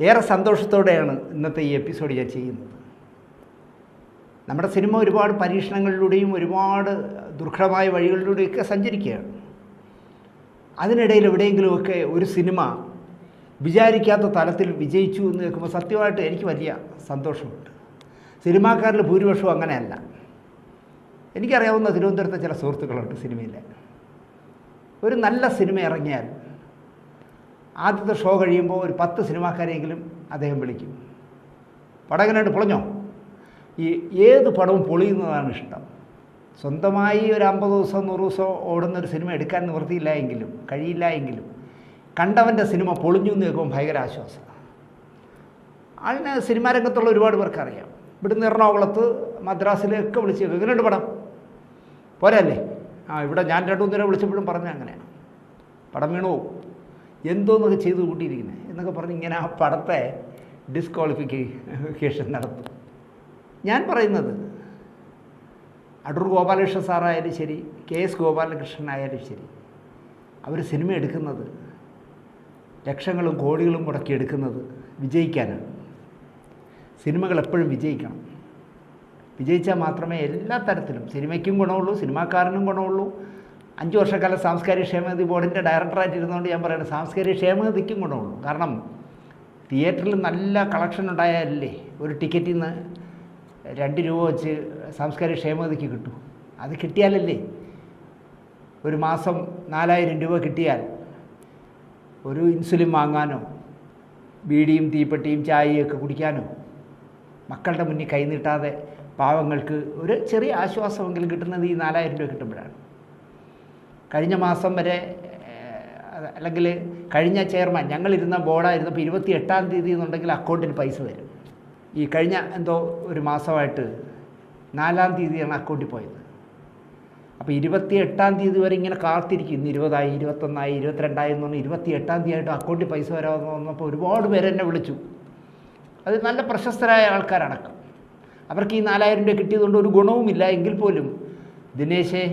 ഏറെ സന്തോഷത്തോടെയാണ് ഇന്നത്തെ ഈ എപ്പിസോഡ് ഞാൻ ചെയ്യുന്നത്. നമ്മുടെ സിനിമ ഒരുപാട് പരീക്ഷണങ്ങളിലൂടെയും ഒരുപാട് ദുർഘടമായ വഴികളിലൂടെയൊക്കെ സഞ്ചരിക്കുകയാണ്. അതിനിടയിൽ എവിടെയെങ്കിലുമൊക്കെ ഒരു സിനിമ വിചാരിക്കാത്ത തലത്തിൽ വിജയിച്ചു എന്ന് കേൾക്കുമ്പോൾ സത്യമായിട്ട് എനിക്ക് വലിയ സന്തോഷമുണ്ട്. സിനിമാക്കാരിൽ ഭൂരിപക്ഷവും അങ്ങനെയല്ല. എനിക്കറിയാവുന്ന തിരുവനന്തപുരത്തെ ചില സുഹൃത്തുക്കളുണ്ട് സിനിമയിലെ. ഒരു നല്ല സിനിമ ഇറങ്ങിയാൽ ആദ്യത്തെ ഷോ കഴിയുമ്പോൾ ഒരു പത്ത് സിനിമാക്കാരെങ്കിലും അദ്ദേഹം വിളിക്കും. പടം എങ്ങനെയുണ്ട് പൊളഞ്ഞോ? ഈ ഏത് പടവും പൊളിയുന്നതാണ് ഇഷ്ടം. സ്വന്തമായി ഒരു അമ്പത് ദിവസം നൂറ് ദിവസം ഓടുന്ന ഒരു സിനിമ എടുക്കാൻ നിവൃത്തിയില്ല എങ്കിലും കഴിയില്ല എങ്കിലും കണ്ടവന്റെ സിനിമ പൊളിഞ്ഞു എന്ന് കേൾക്കുമ്പോൾ ഭയങ്കര ആശ്വാസം. അതിന് സിനിമാ രംഗത്തുള്ള ഒരുപാട് പേർക്ക് അറിയാം. ഇവിടുന്ന് എറണാകുളത്ത് മദ്രാസിലൊക്കെ വിളിച്ച് കേൾക്കും. എങ്ങനെയുണ്ട് പടം. പോരല്ലേ ആ ഇവിടെ ഞാൻ രണ്ടു വിളിച്ചപ്പോഴും പറഞ്ഞ അങ്ങനെയാണ്. പടം വീണു പോവും. എന്തോന്നൊക്കെ ചെയ്ത് കൂട്ടിയിരിക്കുന്നത് എന്നൊക്കെ പറഞ്ഞ് ഇങ്ങനെ ആ പടത്തെ ഡിസ്ക്വാളിഫിക്കേഷൻ നടത്തും. ഞാൻ പറയുന്നത് അടൂർ ഗോപാലകൃഷ്ണൻ സാറായാലും ശരി കെ എസ് ഗോപാലകൃഷ്ണനായാലും ശരി അവർ സിനിമ എടുക്കുന്നത് ലക്ഷങ്ങളും കോടികളും മുടക്കി എടുക്കുന്നത് വിജയിക്കാനാണ്. സിനിമകൾ എപ്പോഴും വിജയിക്കണം. വിജയിച്ചാൽ മാത്രമേ എല്ലാ തരത്തിലും സിനിമയ്ക്കും ഗുണമുള്ളൂ സിനിമാക്കാരനും ഗുണമുള്ളൂ അഞ്ച് വർഷക്കാലം സാംസ്കാരിക ക്ഷേമനിധി ബോർഡിന്റെ ഡയറക്ടറായിട്ട് ഇരുന്നുകൊണ്ട് ഞാൻ പറയുന്നത് സാംസ്കാരിക ക്ഷേമനിധിക്കും ഗുണമുള്ളൂ. കാരണം തിയേറ്ററിൽ നല്ല കളക്ഷൻ ഉണ്ടായാലല്ലേ ഒരു ടിക്കറ്റിൽ നിന്ന് രണ്ട് രൂപ വെച്ച് സാംസ്കാരിക ക്ഷേമനിധിക്ക് കിട്ടും. അത് കിട്ടിയാലല്ലേ ഒരു മാസം നാലായിരം രൂപ കിട്ടിയാൽ ഒരു ഇൻസുലിൻ വാങ്ങാനോ ബീഡിയും തീപ്പെട്ടിയും ചായയൊക്കെ കുടിക്കാനോ മക്കളുടെ മുന്നിൽ കൈനീട്ടാതെ പാവങ്ങൾക്ക് ഒരു ചെറിയ ആശ്വാസമെങ്കിലും കിട്ടുന്നത് ഈ നാലായിരം രൂപ കിട്ടുമ്പോഴാണ്. കഴിഞ്ഞ മാസം വരെ അല്ലെങ്കിൽ കഴിഞ്ഞ ചെയർമാൻ ഞങ്ങളിരുന്ന ബോർഡായിരുന്നപ്പോൾ ഇരുപത്തി എട്ടാം തീയതി എന്നുണ്ടെങ്കിൽ അക്കൗണ്ടിൽ പൈസ വരും ഈ കഴിഞ്ഞ എന്തോ ഒരു മാസമായിട്ട് നാലാം തീയതിയാണ് അക്കൗണ്ടിൽ പോയത്. അപ്പോൾ ഇരുപത്തി എട്ടാം തീയതി വരെ ഇങ്ങനെ കാത്തിരിക്കും. ഇന്ന് ഇരുപതായി ഇരുപത്തൊന്നായി ഇരുപത്തിരണ്ടായി എന്ന് പറഞ്ഞാൽ ഇരുപത്തി എട്ടാം തീയതി ആയിട്ട് അക്കൗണ്ടിൽ പൈസ വരാമെന്ന് വന്നപ്പോൾ ഒരുപാട് പേര് എന്നെ വിളിച്ചു. അത് നല്ല പ്രശസ്തരായ ആൾക്കാരടക്കം. അവർക്ക് ഈ നാലായിരം രൂപ കിട്ടിയതുകൊണ്ട് ഒരു ഗുണവുമില്ല. എങ്കിൽ പോലും ദിനേശേ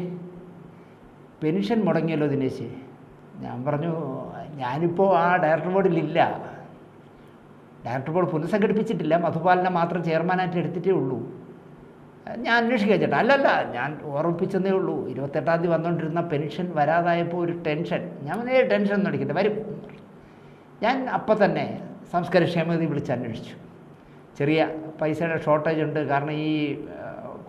പെൻഷൻ മുടങ്ങിയല്ലോ ദിനേശ്. ഞാൻ പറഞ്ഞു ഞാനിപ്പോൾ ആ ഡയറക്ടർ ബോർഡിലില്ല. ഡയറക്ടർ ബോർഡ് പുനഃസംഘടിപ്പിച്ചിട്ടില്ല. മധുപാലിനെ മാത്രം ചെയർമാനായിട്ട് എടുത്തിട്ടേ ഉള്ളൂ. ഞാൻ അന്വേഷിക്കാൻ ചേട്ടാ അല്ലല്ല ഞാൻ ഓർമ്മിപ്പിച്ചതേ ഉള്ളൂ. ഇരുപത്തെട്ടാം തീയതി വന്നുകൊണ്ടിരുന്ന പെൻഷൻ വരാതായപ്പോൾ ഒരു ടെൻഷൻ. ഞാൻ നേരെ ടെൻഷൻ ഒന്നും അടിക്കട്ടെ വരും. ഞാൻ അപ്പം തന്നെ സംസ്കാര ക്ഷേമനിധി വിളിച്ച് അന്വേഷിച്ചു. ചെറിയ പൈസയുടെ ഷോർട്ടേജ് ഉണ്ട്. കാരണം ഈ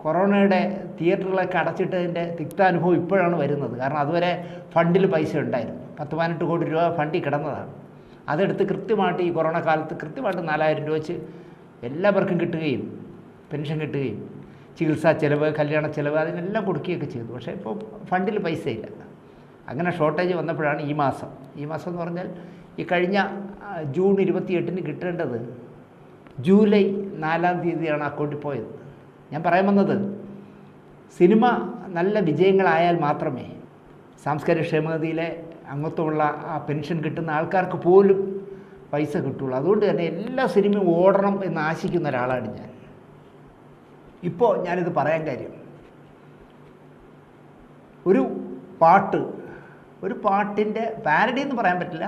കൊറോണയുടെ തിയേറ്ററുകളൊക്കെ അടച്ചിട്ടതിന്റെ തിക്താനുഭവം ഇപ്പോഴാണ് വരുന്നത്. കാരണം അതുവരെ ഫണ്ടിൽ പൈസ ഉണ്ടായിരുന്നു. പത്ത് പതിനെട്ട് കോടി രൂപ ഫണ്ടിൽ കിടന്നതാണ്. അതെടുത്ത് കൃത്യമായിട്ട് ഈ കൊറോണ കാലത്ത് കൃത്യമായിട്ട് നാലായിരം രൂപ വെച്ച് എല്ലാവർക്കും കിട്ടുകയും പെൻഷൻ കിട്ടുകയും ചികിത്സാ ചിലവ് കല്യാണ ചിലവ് അതിനെല്ലാം കൊടുക്കുകയൊക്കെ ചെയ്തു. പക്ഷേ ഇപ്പോൾ ഫണ്ടിൽ പൈസയില്ല അങ്ങനെ ഷോർട്ടേജ് വന്നപ്പോഴാണ് ഈ മാസം. ഈ മാസം എന്ന് പറഞ്ഞാൽ ഈ കഴിഞ്ഞ ജൂൺ ഇരുപത്തിയെട്ടിന് കിട്ടേണ്ടത് ജൂലൈ നാലാം തീയതിയാണ് അക്കൗണ്ടിൽ പോയത്. ഞാൻ പറയാൻ വന്നത് സിനിമ നല്ല വിജയങ്ങളായാൽ മാത്രമേ സാംസ്കാരിക ക്ഷേമനിധിയിലെ അംഗത്വമുള്ള ആ പെൻഷൻ കിട്ടുന്ന ആൾക്കാർക്ക് പോലും പൈസ കിട്ടുള്ളൂ. അതുകൊണ്ട് തന്നെ എല്ലാ സിനിമയും ഓടണം എന്ന് ആശിക്കുന്ന ഒരാളാണ് ഞാൻ. ഇപ്പോൾ ഞാനിത് പറയാൻ കാര്യം ഒരു പാട്ട് ഒരു പാട്ടിന്റെ പാരഡി എന്ന് പറയാൻ പറ്റില്ല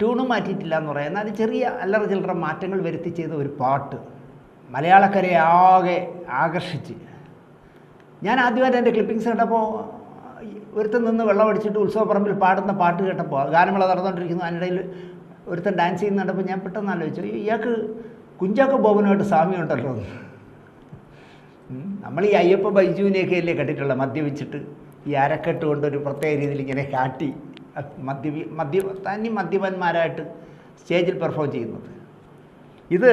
ട്യൂണും മാറ്റിയിട്ടില്ല എന്ന് പറയാം. അത് ചെറിയ അല്ലറ ചില്ലറ മാറ്റങ്ങൾ വരുത്തി ചെയ്ത ഒരു പാട്ട്. മലയാളക്കരയെ ആകെ ആകർഷിച്ച് ഞാൻ ആദ്യമായിട്ട് എന്റെ ക്ലിപ്പിങ്സ് കേട്ടപ്പോൾ ഒരുത്തൻ നിന്ന് വെള്ളം അടിച്ചിട്ട് ഉത്സവപ്പറമ്പിൽ പാടുന്ന പാട്ട് കേട്ടപ്പോൾ ഗാനമേള നടന്നുകൊണ്ടിരിക്കുന്നു അതിനിടയിൽ ഒരുത്തൻ ഡാൻസ് ചെയ്യുന്ന കണ്ടപ്പോൾ ഞാൻ പെട്ടെന്ന് ആലോചിച്ചു "അയ്യോ, ഇയാൾക്ക് കുഞ്ചാക്ക ബോബനുമായിട്ട് സാമ്യമുണ്ടല്ലോ എന്ന്." ഉം. നമ്മൾ ഈ അയ്യപ്പ ബൈജുവിനെയൊക്കെ അല്ലേ കണ്ടിട്ടുള്ളത് മദ്യപിച്ചിട്ട് ഈ അരക്കെട്ട് കൊണ്ട് ഒരു പ്രത്യേക രീതിയിൽ ഇങ്ങനെ കാട്ടി മദ്യ മദ്യ തനി മദ്യപന്മാരായിട്ട് സ്റ്റേജിൽ പെർഫോം ചെയ്യുന്നത് ഇത്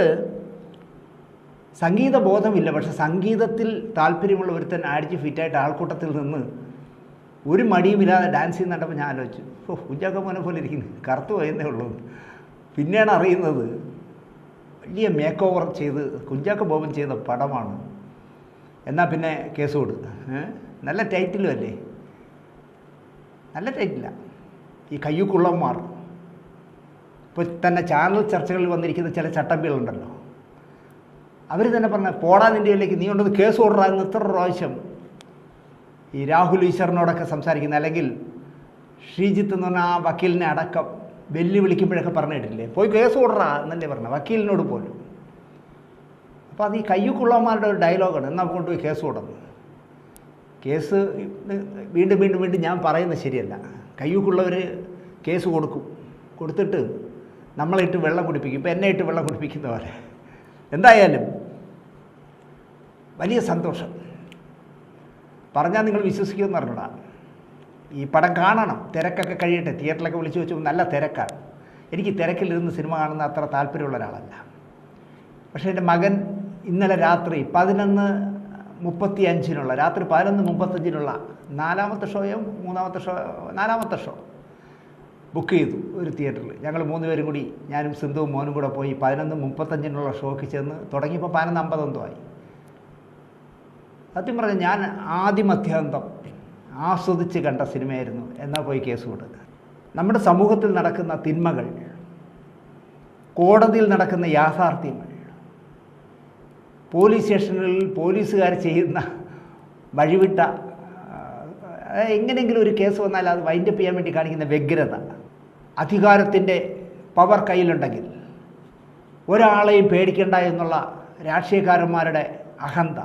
സംഗീത ബോധമില്ല പക്ഷെ സംഗീതത്തിൽ താല്പര്യമുള്ള ഒരുത്തൻ ആടിച്ച് ഫിറ്റായിട്ട് ആൾക്കൂട്ടത്തിൽ നിന്ന് ഒരു മടിയുമില്ലാതെ ഡാൻസ് ചെയ്യുന്ന കണ്ടപ്പോൾ ഞാൻ ആലോചിച്ചു ഓ കുഞ്ചാക്ക മോനെ പോലെ ഇരിക്കുന്നു കറുത്തു പോയെന്നേ ഉള്ളൂ. പിന്നെയാണ് അറിയുന്നത് വലിയ മേക്ക് ഓവർ ചെയ്ത് കുഞ്ചാക്ക ബോബൻ ചെയ്ത പടമാണ്. എന്നാൽ പിന്നെ കേസ് കൊടു നല്ല ടൈറ്റിലും അല്ലേ? നല്ല ടൈറ്റിലാണ് ഈ കയ്യുക്കുള്ളന്മാർ. ഇപ്പോൾ തന്നെ ചാനൽ ചർച്ചകളിൽ വന്നിരിക്കുന്ന ചില ചട്ടമ്പികളുണ്ടല്ലോ. അവർ തന്നെ പറഞ്ഞ പോടാ ഇന്ത്യയിലേക്ക് നീ കൊണ്ടത് കേസ് ഓർഡറാകുന്ന ഇത്ര പ്രാവശ്യം. ഈ രാഹുൽ ഈശ്വറിനോടൊക്കെ സംസാരിക്കുന്ന അല്ലെങ്കിൽ ശ്രീജിത്ത് എന്ന് പറഞ്ഞ ആ വക്കീലിനെ അടക്കം വെല്ലുവിളിക്കുമ്പോഴൊക്കെ പറഞ്ഞിട്ടില്ലേ? പോയി കേസ് കൊടുറാ എന്നല്ലേ പറഞ്ഞ വക്കീലിനോട് പോലും. അപ്പോൾ അത് ഈ കയ്യുക്കുള്ളവന്മാരുടെ ഒരു ഡയലോഗാണ് എന്നാൽ കൊണ്ടുപോയി കേസ് കൊടുന്നു? കേസ് വീണ്ടും വീണ്ടും വീണ്ടും ഞാൻ പറയുന്നത് ശരിയല്ല. കയ്യൂക്കുള്ളവർ കേസ് കൊടുക്കും. കൊടുത്തിട്ട് നമ്മളെ ഇട്ട് വെള്ളം കുടിപ്പിക്കും. ഇപ്പം എന്നെ ഇട്ട് വെള്ളം കുടിപ്പിക്കുന്ന പോലെ. എന്തായാലും വലിയ സന്തോഷം. പറഞ്ഞാൽ നിങ്ങൾ വിശ്വസിക്കുമെന്ന് പറഞ്ഞൂടാ. ഈ പടം കാണണം. തിരക്കൊക്കെ കഴിയട്ടെ. തിയേറ്ററിലൊക്കെ വിളിച്ചു വെച്ചു നല്ല തിരക്കാണ്. എനിക്ക് തിരക്കിലിരുന്ന് സിനിമ കാണുന്ന അത്ര താല്പര്യമുള്ള ഒരാളല്ല. പക്ഷേ എന്റെ മകൻ ഇന്നലെ രാത്രി പതിനൊന്ന് മുപ്പത്തി അഞ്ചിനുള്ള രാത്രി പതിനൊന്ന് മുപ്പത്തഞ്ചിനുള്ള നാലാമത്തെ ഷോയോ മൂന്നാമത്തെ ഷോ നാലാമത്തെ ഷോ ബുക്ക് ചെയ്തു ഒരു തിയേറ്ററിൽ. ഞങ്ങൾ മൂന്ന് പേരും കൂടി ഞാനും സിന്ധുവും മോനും കൂടെ പോയി പതിനൊന്ന് മുപ്പത്തഞ്ചിനുള്ള ഷോയ്ക്ക് ചെന്ന് തുടങ്ങിയപ്പോൾ പതിനൊന്ന് അമ്പതൊന്നും ആയി. സത്യം പറഞ്ഞാൽ ഞാൻ ആദിമധ്യാന്തം ആസ്വദിച്ച് കണ്ട സിനിമയായിരുന്നു. എന്നാൽ പോയി കേസ് കൊടുക്കുക. നമ്മുടെ സമൂഹത്തിൽ നടക്കുന്ന തിന്മകൾ കോടതിയിൽ നടക്കുന്ന യാഥാർത്ഥ്യങ്ങൾ പോലീസ് സ്റ്റേഷനുകളിൽ പോലീസുകാർ ചെയ്യുന്ന വഴിവിട്ട എങ്ങനെയെങ്കിലും ഒരു കേസ് വന്നാൽ അത് വൈൻഡപ്പ് ചെയ്യാൻ വേണ്ടി കാണിക്കുന്ന വ്യഗ്രത അധികാരത്തിന്റെ പവർ കയ്യിലുണ്ടെങ്കിൽ ഒരാളെയും പേടിക്കണ്ട എന്നുള്ള രാഷ്ട്രീയക്കാരന്മാരുടെ അഹന്ത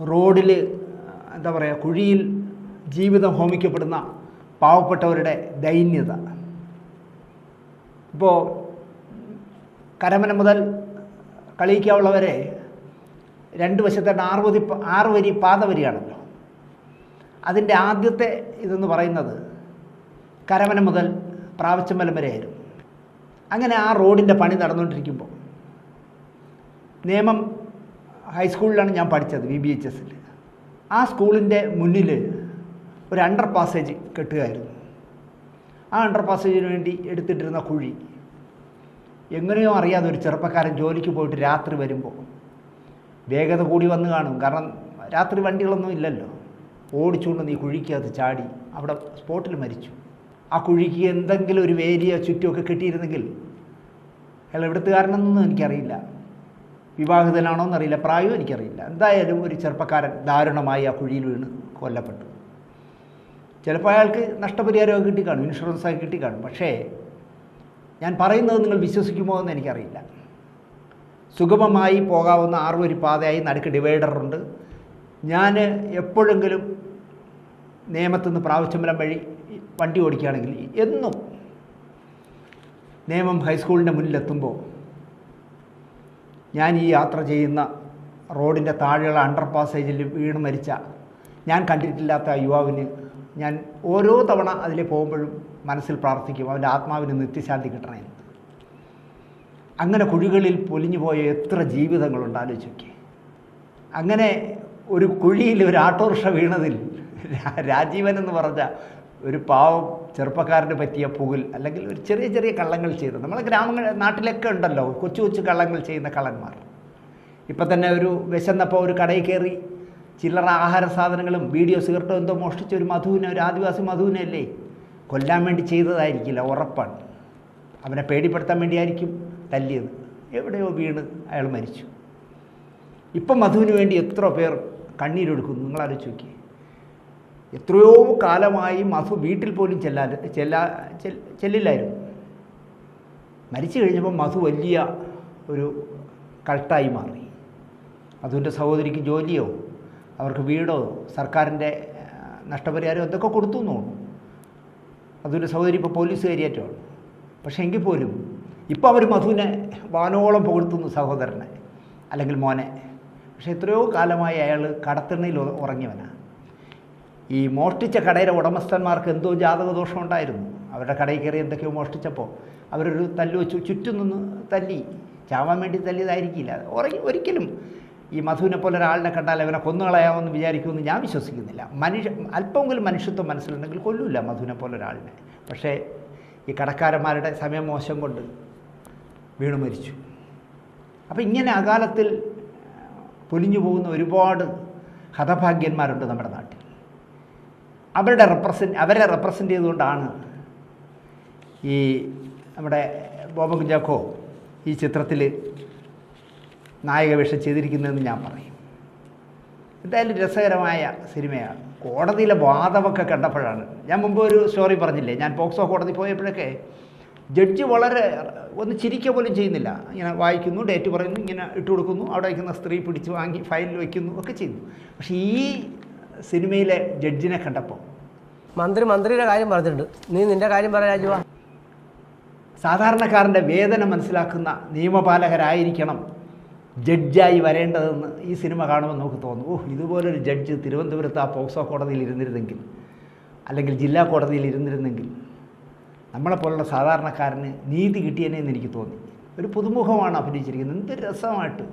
റോഡിൽ എന്താ പറയുക കുഴിയിൽ ജീവിതം ഹോമിക്കപ്പെടുന്ന പാവപ്പെട്ടവരുടെ ദൈന്യത. ഇപ്പോൾ കരമന മുതൽ കളിയിക്കാവുള്ളവരെ രണ്ട് വശത്തെ ആറ് വരി ആറ് വരി പാത വരികയാണല്ലോ അതിന്റെ ആദ്യത്തെ ഇതെന്ന് പറയുന്നത് കരമന മുതൽ പ്രാവശ്ചമ്പലം വരെ ആയിരുന്നു അങ്ങനെ ആ റോഡിന്റെ പണി നടന്നുകൊണ്ടിരിക്കുമ്പോൾ നിയമം ഹൈസ്കൂളിലാണ് ഞാൻ പഠിച്ചത് വി ബി എച്ച് എസിൽ ആ സ്കൂളിന്റെ മുന്നിൽ ഒരു അണ്ടർ പാസേജ് കെട്ടുകയായിരുന്നു. ആ അണ്ടർ പാസേജിന് വേണ്ടി എടുത്തിട്ടിരുന്ന കുഴി. എങ്ങനെയോ അറിയാതെ ഒരു ചെറുപ്പക്കാരൻ ജോലിക്ക് പോയിട്ട് രാത്രി വരുമ്പോൾ വേഗത കൂടി വന്ന് കാണും. കാരണം രാത്രി വണ്ടികളൊന്നും ഇല്ലല്ലോ. ഓടിച്ചുകൊണ്ട് നീ കുഴിക്കകത്ത് ചാടി അവിടെ സ്പോട്ടിൽ മരിച്ചു. ആ കുഴിക്ക് എന്തെങ്കിലും ഒരു വേലിയോ ചുറ്റുമൊക്കെ കിട്ടിയിരുന്നെങ്കിൽ അയാൾ എവിടുത്തുകാരനെന്നൊന്നും എനിക്കറിയില്ല. വിവാഹിതനാണോ എന്നറിയില്ല. പ്രായവും എനിക്കറിയില്ല. എന്തായാലും ഒരു ചെറുപ്പക്കാരൻ ദാരുണമായി ആ കുഴിയിൽ വീണ് കൊല്ലപ്പെട്ടു. ചിലപ്പോൾ അയാൾക്ക് നഷ്ടപരിഹാരമൊക്കെ കിട്ടിക്കാണും ഇൻഷുറൻസൊക്കെ കിട്ടിക്കാണും. പക്ഷേ ഞാൻ പറയുന്നത് നിങ്ങൾ വിശ്വസിക്കുമോ എന്ന് എനിക്കറിയില്ല. സുഗമമായി പോകാവുന്ന ആറുവരി പാതയായി നടുക്ക് ഡിവൈഡറുണ്ട് ഞാൻ എപ്പോഴെങ്കിലും നിയമത്തിൽ നിന്ന് പ്രാവശ്യമ്പലം വഴി വണ്ടി ഓടിക്കുകയാണെങ്കിൽ എന്നും നിയമം ഹൈസ്കൂളിന്റെ മുന്നിലെത്തുമ്പോൾ ഞാൻ ഈ യാത്ര ചെയ്യുന്ന റോഡിന്റെ താഴെയുള്ള അണ്ടർ പാസേജിൽ വീണ് മരിച്ച ഞാൻ കണ്ടിട്ടില്ലാത്ത യുവാവിന് ഞാൻ ഓരോ തവണ അതിൽ പോകുമ്പോഴും മനസ്സിൽ പ്രാർത്ഥിക്കും അവന്റെ ആത്മാവിന് നിത്യശാന്തി കിട്ടണേ. അങ്ങനെ കുഴികളിൽ പൊലിഞ്ഞു പോയ എത്ര ജീവിതങ്ങളുണ്ട് ആലോചിക്കുക അങ്ങനെ ഒരു കുഴിയിൽ ഒരു ആട്ടോറിക്ഷ വീണതിൽ രാജീവൻ എന്ന് പറഞ്ഞ ഒരു പാവം ചെറുപ്പക്കാരന് പറ്റിയ പുകിൽ അല്ലെങ്കിൽ ഒരു ചെറിയ ചെറിയ കള്ളങ്ങൾ ചെയ്ത് നമ്മളെ ഗ്രാമങ്ങൾ നാട്ടിലൊക്കെ ഉണ്ടല്ലോ കൊച്ചു കൊച്ചു കള്ളങ്ങൾ ചെയ്യുന്ന കള്ളന്മാർ. ഇപ്പം തന്നെ ഒരു വിശന്നപ്പോൾ ഒരു കടയിൽ കയറി ചില്ലറ ആഹാര സാധനങ്ങളും വീഡിയോ സിഗരറ്റോ എന്തോ മോഷ്ടിച്ച ഒരു മധുവിനെ ഒരു ആദിവാസി മധുവിനെ അല്ലേ? കൊല്ലാൻ വേണ്ടി ചെയ്തതായിരിക്കില്ല ഉറപ്പാണ്. അവനെ പേടിപ്പെടുത്താൻ വേണ്ടിയായിരിക്കും തല്ലിയത്. എവിടെയോ വീണ് അയാൾ മരിച്ചു. ഇപ്പം മധുവിന് വേണ്ടി എത്ര പേർ ആലോചിച്ച് നോക്കി എത്രയോ കാലമായി മധു വീട്ടിൽ പോലും ചെല്ലാ ചെല്ലാ ചെല്ലില്ലായിരുന്നു. മരിച്ചു കഴിഞ്ഞപ്പോൾ മധു വലിയ ഒരു കൾട്ടായി മാറി. മധുവിന്റെ സഹോദരിക്ക് ജോലിയോ അവർക്ക് വീടോ സർക്കാരിന്റെ നഷ്ടപരിഹാരം എന്തൊക്കെ കൊടുത്തു തോന്നുന്നു മധുവിന്റെ സഹോദരി ഇപ്പോൾ പോലീസ് കയറിയേറ്റമാണ്. പക്ഷേ എങ്കിൽ പോലും ഇപ്പോൾ അവർ മധുവിനെ വാനോളം പുകഴ്ത്തുന്നു സഹോദരനെ അല്ലെങ്കിൽ മോനെ. പക്ഷേ എത്രയോ കാലമായി അയാൾ കടത്തിണ്ണയിൽ ഉറങ്ങിയവനാണ്. ഈ മോഷ്ടിച്ച കടയുടെ ഉടമസ്ഥന്മാർക്ക് എന്തോ ജാതകദോഷം ഉണ്ടായിരുന്നു അവരുടെ കടയിൽ കയറി എന്തൊക്കെയോ മോഷ്ടിച്ചപ്പോൾ അവരൊരു തല്ലു വെച്ചു. ചുറ്റും നിന്ന് തല്ലി. ചാവാൻ വേണ്ടി തല്ലിയതായിരിക്കില്ല. ഒരിക്കലും ഈ മധുവിനെ പോലെ ഒരാളിനെ കണ്ടാൽ അവനെ കൊന്നുകളയാമെന്ന് വിചാരിക്കുമെന്ന് ഞാൻ വിശ്വസിക്കുന്നില്ല. മനുഷ്യ അല്പമെങ്കിലും മനുഷ്യത്വം മനസ്സിലുണ്ടെങ്കിൽ കൊല്ലൂല മധുവിനെ പോലെ ഒരാളിനെ. പക്ഷേ ഈ കടക്കാരന്മാരുടെ സമയം മോശം കൊണ്ട് വീണു മരിച്ചു. അപ്പോൾ ഇങ്ങനെ അകാലത്തിൽ പൊലിഞ്ഞു പോകുന്ന ഒരുപാട് ഹതഭാഗ്യന്മാരുണ്ട് നമ്മുടെ നാട്ടിൽ. അവരുടെ റെപ്രസെന്റ് അവരെ റെപ്രസെന്റ് ചെയ്തുകൊണ്ടാണ് ഈ നമ്മുടെ ബോബൻ കുഞ്ചാക്കോ ഈ ചിത്രത്തിൽ നായകവേഷം ചെയ്തിരിക്കുന്നതെന്ന് ഞാൻ പറയും. എന്തായാലും രസകരമായ സിനിമയാണ്. കോടതിയിലെ വാദമൊക്കെ കണ്ടപ്പോഴാണ്. ഞാൻ മുമ്പ് ഒരു സ്റ്റോറി പറഞ്ഞില്ലേ? ഞാൻ പോക്സോ കോടതി പോയപ്പോഴൊക്കെ ജഡ്ജി വളരെ ഒന്ന് ചിരിക്കുക പോലും ചെയ്യുന്നില്ല. ഇങ്ങനെ വായിക്കുന്നു ഡേറ്റ് പറയുന്നു ഇങ്ങനെ ഇട്ട് കൊടുക്കുന്നു അവിടെ വയ്ക്കുന്ന സ്ത്രീ പിടിച്ച് വാങ്ങി ഫയലിൽ വയ്ക്കുന്നു ഒക്കെ ചെയ്യുന്നു. പക്ഷേ ഈ സിനിമയിലെ ജഡ്ജിനെ കണ്ടപ്പോൾ. മന്ത്രി മന്ത്രിയുടെ കാര്യം പറഞ്ഞിട്ടുണ്ട്. നീ നിന്റെ കാര്യം പറ രാജുവാ. സാധാരണക്കാരന്റെ വേദന മനസ്സിലാക്കുന്ന നിയമപാലകരായിരിക്കണം ജഡ്ജായി വരേണ്ടതെന്ന് ഈ സിനിമ കാണുമ്പോൾ നമുക്ക് തോന്നും. ഓ ഇതുപോലൊരു ജഡ്ജ് തിരുവനന്തപുരത്ത് ആ പോക്സോ കോടതിയിൽ ഇരുന്നിരുന്നെങ്കിൽ അല്ലെങ്കിൽ ജില്ലാ കോടതിയിൽ ഇരുന്നിരുന്നെങ്കിൽ നമ്മളെപ്പോലുള്ള സാധാരണക്കാരന് നീതി കിട്ടിയനെന്ന് എനിക്ക് തോന്നി. ഒരു പുതുമുഖമാണ് അഭിനയിച്ചിരിക്കുന്നത്. എന്ത് രസമായിട്ട്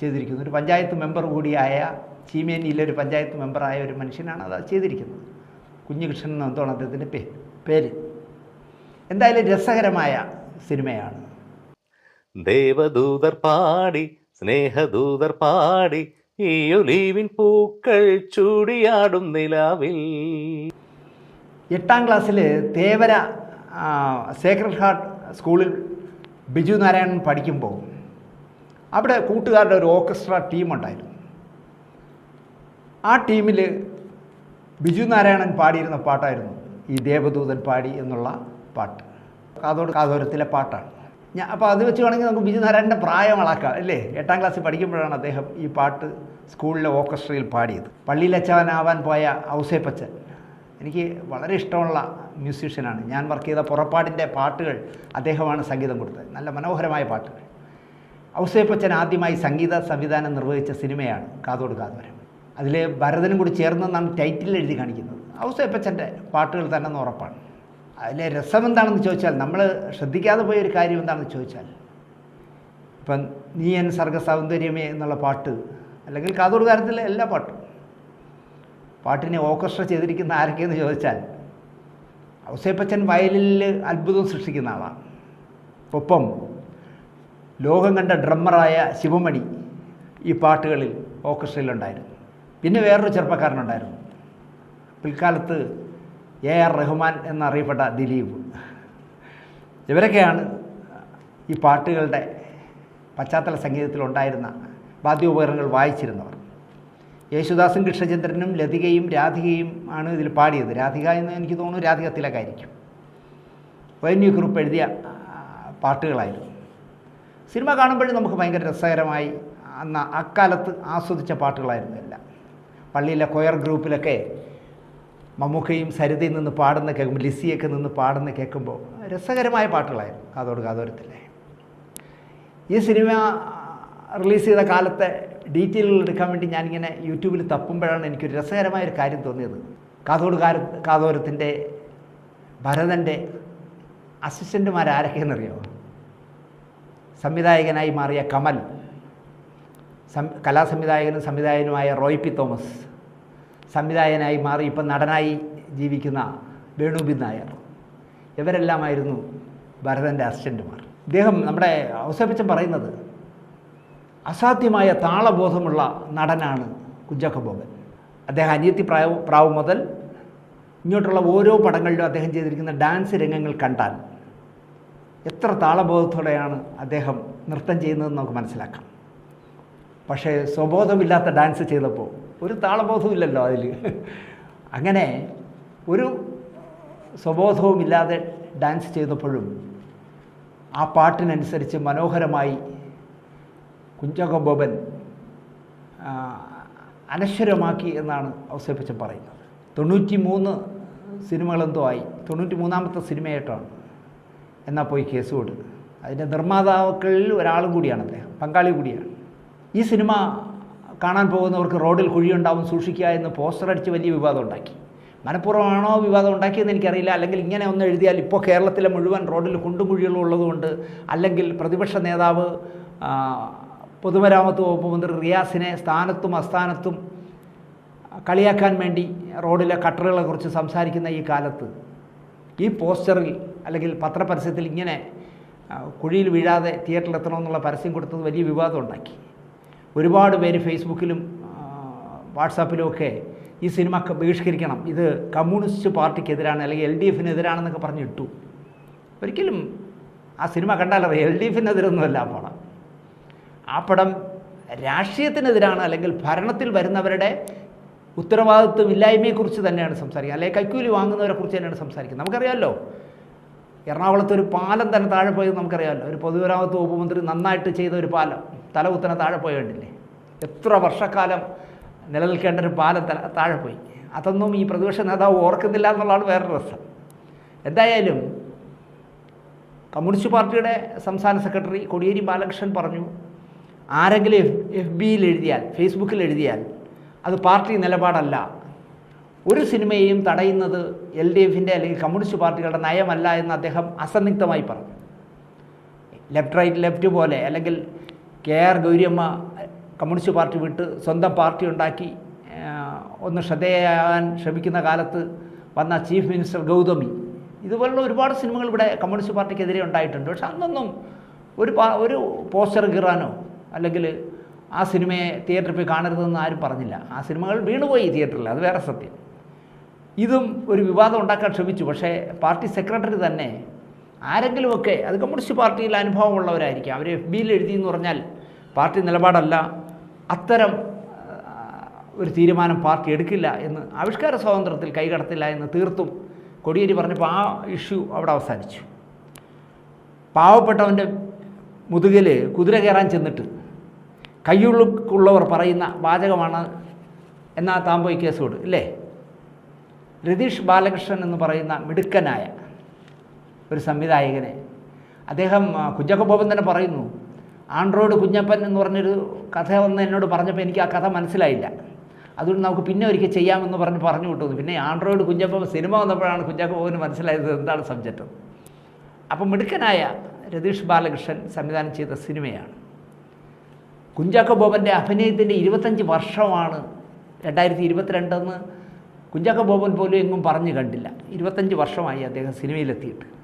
ചെയ്തിരിക്കുന്നു. ഒരു പഞ്ചായത്ത് മെമ്പർ കൂടിയായ ചീമേനിയിലെ ഒരു പഞ്ചായത്ത് മെമ്പറായ ഒരു മനുഷ്യനാണ് അത് ചെയ്തിരിക്കുന്നത്. കുഞ്ഞുകൃഷ്ണൻ എന്ന് എന്താണ് അദ്ദേഹത്തിന്റെ പേ പേര്. എന്തായാലും രസകരമായ സിനിമയാണ്. ദേവദൂതർ പാടി സ്നേഹദൂതർ പാടി ഈ ഒലീവിൻ പൂക്കൾ ചൂടിയാടും നിലാവിൽ. എട്ടാം ക്ലാസ്സിൽ തേവര സേക്രഡ് ഹാർട്ട് സ്കൂളിൽ ബിജു നാരായണൻ പഠിക്കുമ്പോൾ അവിടെ കൂട്ടുകാരുടെ ഒരു ഓർക്കസ്ട്ര ടീമുണ്ടായിരുന്നു ആ ടീമിൽ ബിജു നാരായണൻ പാടിയിരുന്ന പാട്ടായിരുന്നു ഈ ദേവദൂതൻ പാടി എന്നുള്ള പാട്ട്. കാതോട് കാതോരത്തിലെ പാട്ടാണ്. ഞാൻ അപ്പോൾ അത് വെച്ച് വേണമെങ്കിൽ നമുക്ക് ബിജു നാരായണന്റെ പ്രായം അളക്കാം അല്ലേ? എട്ടാം ക്ലാസ്സിൽ പഠിക്കുമ്പോഴാണ് അദ്ദേഹം ഈ പാട്ട് സ്കൂളിലെ ഓർക്കസ്ട്രയിൽ പാടിയത്. പള്ളിയിലച്ചവനാവാൻ പോയ ഔസേപ്പച്ചൻ എനിക്ക് വളരെ ഇഷ്ടമുള്ള മ്യൂസീഷ്യനാണ്. ഞാൻ വർക്ക് ചെയ്ത പുറപ്പാടിന്റെ പാട്ടുകൾ അദ്ദേഹമാണ് സംഗീതം കൊടുത്തത്. നല്ല മനോഹരമായ പാട്ടുകൾ. ഔസേപ്പച്ചൻ ആദ്യമായി സംഗീത സംവിധാനം നിർവഹിച്ച സിനിമയാണ് കാതോട് കാതോരം. അതിൽ ഭരതനും കൂടി ചേർന്നെന്നാണ് ടൈറ്റിൽ എഴുതി കാണിക്കുന്നത്. ഔസേപ്പച്ചന്റെ പാട്ടുകൾ തന്നെ ഉറപ്പാണ്. അതിലെ രസം എന്താണെന്ന് ചോദിച്ചാൽ നമ്മൾ ശ്രദ്ധിക്കാതെ പോയ ഒരു കാര്യം എന്താണെന്ന് ചോദിച്ചാൽ ഇപ്പം നീ എൻ സർഗ സൗന്ദര്യമേ എന്നുള്ള പാട്ട് അല്ലെങ്കിൽ കാതൂർകാരത്തിലെ എല്ലാ പാട്ടും പാട്ടിനെ ഓർക്കസ്ട്ര ചെയ്തിരിക്കുന്ന ആരൊക്കെയെന്ന് ചോദിച്ചാൽ ഔസേപ്പച്ചൻ വയലിൽ അത്ഭുതം സൃഷ്ടിക്കുന്ന ആളാണ്. ഒപ്പം ലോകം കണ്ട ഡ്രമ്മറായ ശിവമണി ഈ പാട്ടുകളിൽ ഓർക്കസ്ട്രയിലുണ്ടായിരുന്നു പിന്നെ വേറൊരു ചെറുപ്പക്കാരനുണ്ടായിരുന്നു. പിൽക്കാലത്ത് എ ആർ റഹ്മാൻ എന്നറിയപ്പെട്ട ദിലീപ്. ഇവരൊക്കെയാണ് ഈ പാട്ടുകളുടെ പശ്ചാത്തല സംഗീതത്തിലുണ്ടായിരുന്ന വാദ്യോപകരണങ്ങൾ വായിച്ചിരുന്നവർ. യേശുദാസും കൃഷ്ണചന്ദ്രനും ലതികയും രാധികയും ആണ് ഇതിൽ പാടിയത്. രാധിക എന്ന് എനിക്ക് തോന്നുന്നു രാധിക തിലകായിരിക്കും. വൈന്യു കുറിപ്പ് എഴുതിയ പാട്ടുകളായിരുന്നു. സിനിമ കാണുമ്പോഴും നമുക്ക് ഭയങ്കര രസകരമായി അന്ന് അക്കാലത്ത് ആസ്വദിച്ച പാട്ടുകളായിരുന്നു എല്ലാം. പള്ളിയിലെ കൊയർ ഗ്രൂപ്പിലൊക്കെ മമ്മൂക്കയും സരിതയും നിന്ന് പാടുന്ന കേൾക്കുമ്പോൾ ലിസിയൊക്കെ നിന്ന് പാടുന്ന കേൾക്കുമ്പോൾ രസകരമായ പാട്ടുകളായിരുന്നു. കാതോട് കാതോരത്തിലെ. ഈ സിനിമ റിലീസ് ചെയ്ത കാലത്തെ ഡീറ്റെയിലുകൾ എടുക്കാൻ വേണ്ടി ഞാനിങ്ങനെ യൂട്യൂബിൽ തപ്പുമ്പോഴാണ് എനിക്കൊരു രസകരമായ ഒരു കാര്യം തോന്നിയത്. കാതോട് കാര കാതോരത്തിന്റെ ഭരതന്റെ അസിസ്റ്റന്റുമാരാരൊക്കെയെന്നറിയോ സംവിധായകനായി മാറിയ കമൽ. കലാസംവിധായകനും സംവിധായകനുമായ റോയ് പി തോമസ് സംവിധായകനായി മാറി ഇപ്പം നടനായി ജീവിക്കുന്ന വേണുബിൻ നായർ. ഇവരെല്ലാമായിരുന്നു ഭരതന്റെ അസിസ്റ്റന്റുമാർ ഇദ്ദേഹം നമ്മുടെ ഔസേപ്പച്ചൻ പറയുന്നത് അസാധ്യമായ താളബോധമുള്ള നടനാണ് കുഞ്ചാക്കോ ബോബൻ. അദ്ദേഹം അനിയത്തി പ്രാവ് പ്രാവ് മുതൽ ഇങ്ങോട്ടുള്ള ഓരോ പടങ്ങളിലും അദ്ദേഹം ചെയ്തിരിക്കുന്ന ഡാൻസ് രംഗങ്ങൾ കണ്ടാൽ എത്ര താളബോധത്തോടെയാണ് അദ്ദേഹം നൃത്തം ചെയ്യുന്നതെന്ന് നമുക്ക് മനസ്സിലാക്കാം. പക്ഷേ സ്വബോധമില്ലാത്ത ഡാൻസ് ചെയ്തപ്പോൾ ഒരു താളബോധമില്ലല്ലോ അതിൽ അങ്ങനെ ഒരു സ്വബോധവുമില്ലാതെ ഡാൻസ് ചെയ്തപ്പോഴും ആ പാട്ടിനനുസരിച്ച് മനോഹരമായി കുഞ്ചകോബൻ അനശ്വരമാക്കി എന്നാണ് ഔസേപ്പച്ചൻ പറയുന്നത്. തൊണ്ണൂറ്റി മൂന്ന് സിനിമകളെന്തോ ആയി. തൊണ്ണൂറ്റി മൂന്നാമത്തെ സിനിമയായിട്ടാണ്. എന്നാൽ പോയി കേസ് കൊടുത്തത് അതിന്റെ നിർമ്മാതാക്കളിൽ ഒരാളും കൂടിയാണ് അദ്ദേഹം പങ്കാളി കൂടിയാണ്. ഈ സിനിമ കാണാൻ പോകുന്നവർക്ക് റോഡിൽ കുഴിയുണ്ടാവും സൂക്ഷിക്കുക എന്ന് പോസ്റ്റർ അടിച്ച് വലിയ വിവാദം ഉണ്ടാക്കി. മനഃപൂർവമാണോ വിവാദം ഉണ്ടാക്കിയെന്ന് എനിക്കറിയില്ല. അല്ലെങ്കിൽ ഇങ്ങനെ ഒന്ന് എഴുതിയാൽ ഇപ്പോൾ കേരളത്തിലെ മുഴുവൻ റോഡിൽ കുണ്ടും കുഴികളും ഉള്ളതുകൊണ്ട് അല്ലെങ്കിൽ പ്രതിപക്ഷ നേതാവ് പൊതുമരാമത്ത് വകുപ്പ് മന്ത്രി റിയാസിനെ സ്ഥാനത്തും അസ്ഥാനത്തും കളിയാക്കാൻ വേണ്ടി റോഡിലെ കട്ടറുകളെക്കുറിച്ച് സംസാരിക്കുന്ന ഈ കാലത്ത് ഈ പോസ്റ്ററിൽ അല്ലെങ്കിൽ പത്രപരസ്യത്തിൽ ഇങ്ങനെ കുഴിയിൽ വീഴാതെ തിയേറ്ററിൽ എത്തണമെന്നുള്ള പരസ്യം കൊടുത്തത് വലിയ വിവാദം ഉണ്ടാക്കി. ഒരുപാട് പേര് ഫേസ്ബുക്കിലും വാട്സാപ്പിലുമൊക്കെ ഈ സിനിമ ബഹിഷ്കരിക്കണം. ഇത് കമ്മ്യൂണിസ്റ്റ് പാർട്ടിക്കെതിരാണ് അല്ലെങ്കിൽ എൽ ഡി എഫിനെതിരാണെന്നൊക്കെ പറഞ്ഞിട്ടു. ഒരിക്കലും ആ സിനിമ കണ്ടാലറിയാം എൽ ഡി എഫിനെതിരൊന്നുമല്ല ആ പടം. ആ പടം രാഷ്ട്രീയത്തിനെതിരാണ് അല്ലെങ്കിൽ ഭരണത്തിൽ വരുന്നവരുടെ ഉത്തരവാദിത്വമില്ലായ്മയെക്കുറിച്ച് തന്നെയാണ് സംസാരിക്കുക. അല്ലെങ്കിൽ കൈക്കൂലി വാങ്ങുന്നവരെ കുറിച്ച് തന്നെയാണ് സംസാരിക്കുന്നത് നമുക്കറിയാമല്ലോ എറണാകുളത്ത് ഒരു പാലം തന്നെ താഴെ പോയത് നമുക്കറിയാമല്ലോ. ഒരു പൊതുമരാമത്ത് വകുപ്പ് മന്ത്രി നന്നായിട്ട് ചെയ്ത ഒരു പാലം. തലകുത്തനെ താഴെ പോയ എത്ര വർഷക്കാലം നിലനിൽക്കേണ്ട ഒരു പാലം താഴെ പോയി. അതൊന്നും ഈ പ്രതിപക്ഷ നേതാവ് ഓർക്കുന്നില്ല എന്നുള്ളതാണ് വേറൊരു രസം. എന്തായാലും കമ്മ്യൂണിസ്റ്റ് പാർട്ടിയുടെ സംസ്ഥാന സെക്രട്ടറി കോടിയേരി ബാലകൃഷ്ണൻ പറഞ്ഞു ആരെങ്കിലും എഫ് എഫ് ബിയിൽ എഴുതിയാൽ ഫേസ്ബുക്കിൽ എഴുതിയാൽ അത് പാർട്ടി നിലപാടല്ല. ഒരു സിനിമയെയും തടയുന്നത് എൽ ഡി എഫിന്റെ അല്ലെങ്കിൽ കമ്മ്യൂണിസ്റ്റ് പാർട്ടികളുടെ നയമല്ല എന്ന് അദ്ദേഹം അസന്നിഗ്ധമായി പറഞ്ഞു. ലെഫ്റ്റ് റൈറ്റ് ലെഫ്റ്റ് പോലെ അല്ലെങ്കിൽ K R Gouriamma communist party വിട്ട് സ്വന്തം പാർട്ടി ഉണ്ടാക്കി ഒന്ന് ശ്രദ്ധേയാകാൻ ശ്രമിക്കുന്ന കാലത്ത് വന്ന ചീഫ് മിനിസ്റ്റർ ഗൗതമി. ഇതുപോലുള്ള ഒരുപാട് സിനിമകൾ ഇവിടെ കമ്മ്യൂണിസ്റ്റ് പാർട്ടിക്കെതിരെ ഉണ്ടായിട്ടുണ്ട്. പക്ഷെ അന്നൊന്നും ഒരു ഒരു പോസ്റ്റർ കീറാനോ അല്ലെങ്കിൽ ആ സിനിമയെ തിയേറ്ററിൽ പോയി കാണരുതെന്ന് ആരും പറഞ്ഞില്ല. ആ സിനിമകൾ വീണുപോയി തിയേറ്ററിൽ. അത് വേറെ സത്യം. ഇതും ഒരു വിവാദം ഉണ്ടാക്കാൻ ശ്രമിച്ചു. പക്ഷേ പാർട്ടി സെക്രട്ടറി തന്നെ ആരെങ്കിലുമൊക്കെ അത് കമ്മ്യൂണിസ്റ്റ് പാർട്ടിയിൽ അനുഭവമുള്ളവരായിരിക്കും. അവർ എഫ് ബിയിൽ എഴുതി എന്ന് പറഞ്ഞാൽ പാർട്ടി നിലപാടല്ല. അത്തരം ഒരു തീരുമാനം പാർട്ടി എടുക്കില്ല എന്ന് ആവിഷ്കാര സ്വാതന്ത്ര്യത്തിൽ കൈകടത്തില്ല എന്ന് തീർത്തും കൊടിയേരി പറഞ്ഞപ്പോൾ ആ ഇഷ്യൂ അവിടെ അവസാനിച്ചു. പാവപ്പെട്ടവന്റെ മുതുകിൽ കുതിര കയറാൻ ചെന്നിട്ട് കയ്യുള്ളുള്ളവർ പറയുന്ന വാചകമാണ് എന്നാ താമ്പോയി കേസോട് ഇല്ലേ? രതീഷ് ബാലകൃഷ്ണൻ എന്ന് പറയുന്ന മിടുക്കനായ ഒരു സംവിധായകനെ. അദ്ദേഹം കുഞ്ഞപ്പ ബോബൻ തന്നെ പറയുന്നു ആൻഡ്രോയിഡ് കുഞ്ഞപ്പൻ എന്ന് പറഞ്ഞൊരു കഥ വന്ന് എന്നോട് പറഞ്ഞപ്പോൾ എനിക്ക് ആ കഥ മനസ്സിലായില്ല. അതുകൊണ്ട് നമുക്ക് പിന്നെ ഒരിക്കൽ ചെയ്യാമെന്ന് പറഞ്ഞ് പറഞ്ഞു വിട്ടു. പിന്നെ ആൻഡ്രോയിഡ് കുഞ്ഞപ്പൻ സിനിമ വന്നപ്പോഴാണ് കുഞ്ഞപ്പ ബോബന് മനസ്സിലായത് എന്താണ് സബ്ജക്റ്റ്. അപ്പം മിടുക്കനായ രതീഷ് ബാലകൃഷ്ണൻ സംവിധാനം ചെയ്ത സിനിമയാണ്. കുഞ്ചാക്കോ ബോബന്റെ അഭിനയത്തിന്റെ ഇരുപത്തഞ്ച് വർഷമാണ് രണ്ടായിരത്തി ഇരുപത്തിരണ്ടെന്ന് കുഞ്ചാക്കോ ബോബൻ പോലും എങ്ങും പറഞ്ഞു കണ്ടില്ല. ഇരുപത്തഞ്ച് വർഷമായി അദ്ദേഹം സിനിമയിലെത്തിയിട്ട്.